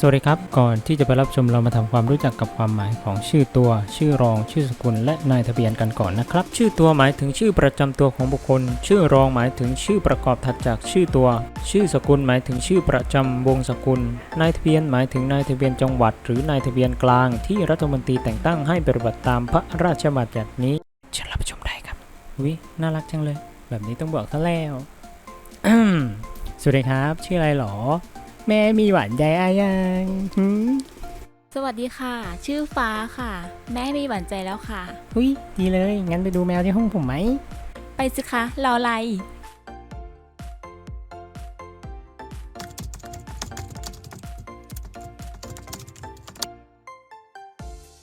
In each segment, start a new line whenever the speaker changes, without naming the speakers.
สวัสดีครับ ก่อนที่จะไปรับชมเรามาทำความรู้จักกับความหมายของชื่อตัว ชื่อรอง ชื่อสกุล และนายทะเบียนกันก่อนนะครับ ชื่อตัวหมายถึงชื่อประจำตัวของบุคคล ชื่อรองหมายถึงชื่อประกอบถัดจากชื่อตัว ชื่อสกุลหมายถึงชื่อประจำวงศกุล นายทะเบียนหมายถึงนายทะเบียนจังหวัด หรือนายทะเบียนกลางที่รัฐมนตรีแต่งตั้งให้ปฏิบัติตามพระราชบัญญัตินี้เชิญรับชมได้ครับวิน่ารักจังเลย แบบนี้ต้องบอกท่าแล้วสวัสดีครับ ชื่ออะไรหรอ แม่มีหวานใจอายังหืม
สวัสดีค่ะ ชื่อฟ้าค่ะ แม่มีหวานใจแล้วค่ะ
อุ้ยดีเลย งั้นไปดูแมวที่ห้องผมไหม
ไปสิคะรออะไร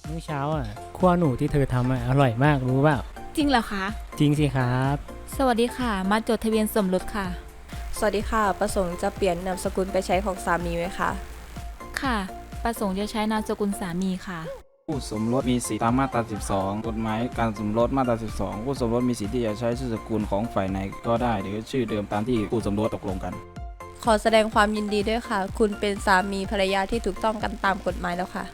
เมื่อเช้าอะขั้วหนูที่เธอทำอะอร่อยมากรู้เปล่า
จริงเหรอคะ
จริงสิครับ
สวัสดีค่ะ มาจดทะเบียนสมรสค่ะ
สวัสดีค่ะ ประสงค์จะเปลี่ยนนามสกุลไปใช้ของสามีไหมคะ
ค่ะ ประสงค์จะใช้นามสกุลสามีค่ะ
ผู้สมรสมีสิทธิตามมาตรา 12 กฎหมายการสมรสมาตรา 12 ผู้สมรสมีสิทธิที่จะใช้ชื่อสกุลของฝ่ายไหนก็ได้ หรือชื่อเดิมตามที่ผู้สมรสตกลงกัน
ขอแสดงความยินดีด้วยค่ะ คุณเป็นสามีภรรยาที่ถูกต้องกันตามกฎหมายแล้วค่ะ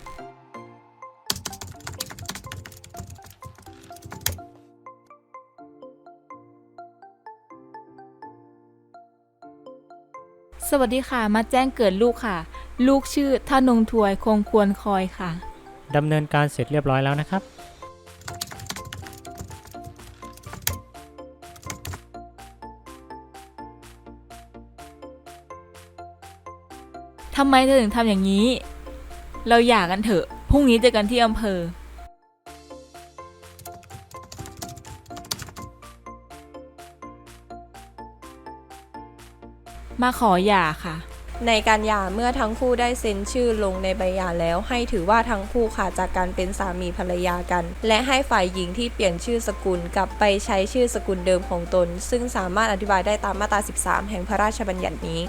สวัสดีค่ะมาแจ้งเกิดลูกค่ะ ลูกชื่อท่านงถวยคงควรคอยค่ะ
ดำเนินการเสร็จเรียบร้อยแล้วนะครับ
ทำไมเธอถึงทำอย่างนี้ เราหย่ากันเถอะ พรุ่งนี้เจอกันที่อำเภอ มาขอหย่าค่ะ
ในการหย่าเมื่อทั้งคู่ได้เซ็นชื่อลงในใบหย่าแล้ว ให้ถือว่าทั้งคู่ขาดจากการเป็นสามีภรรยากัน และให้ฝ่ายหญิงที่เปลี่ยนชื่อสกุลกลับไปใช้ชื่อสกุลเดิมของตน ซึ่งสามารถอธิบายได้ตามมาตรา 13 แห่งพระราชบัญญัตินี้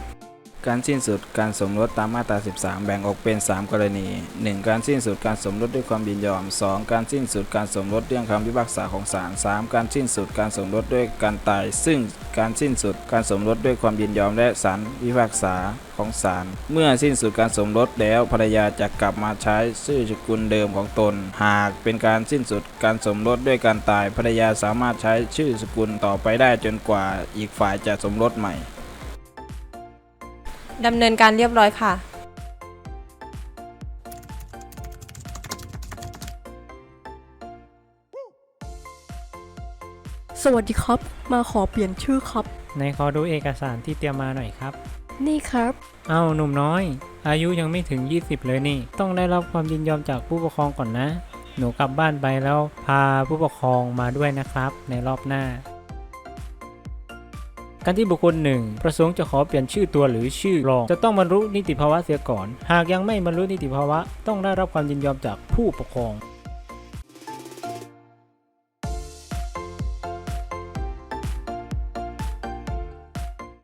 การสิ้นสุดการสมรสตามมาตรา 13 แบ่งออกเป็น 3 กรณี 1. การสิ้นสุดการสมรสด้วยความยินยอม 2. การสิ้นสุดการสมรสเรื่องคำพิพากษาของศาล 3. การสิ้นสุดการสมรสด้วยการตาย ซึ่งการสิ้นสุดการสมรสด้วยความยินยอมและศาลพิพากษาของศาล เมื่อสิ้นสุดการสมรสแล้วภรรยาจะกลับมาใช้ชื่อสกุลเดิมของตน หากเป็นการสิ้นสุดการสมรสด้วยการตายภรรยาสามารถใช้ชื่อสกุลต่อไปได้จนกว่าอีกฝ่ายจะสมรสใหม่
ดำเนินการเรียบร้อยค่ะ
สวัสดีครับ มาขอเปลี่ยนชื่อครับ
ในขอดูเอกสารที่เตรียมมาหน่อยครับ
นี่ครับ
เอ้าหนุ่มน้อย อายุยังไม่ถึง 20 เลยนี่ ต้องได้รับความยินยอมจากผู้ปกครองก่อนนะ หนูกลับบ้านไปแล้วพาผู้ปกครองมาด้วยนะครับ ในรอบหน้า การที่บุคคลหนึ่งประสงค์จะขอเปลี่ยนชื่อตัวหรือชื่อรองจะต้องบรรลุนิติภาวะเสียก่อน หากยังไม่บรรลุนิติภาวะ ต้องได้รับความยินยอมจากผู้ปกครอง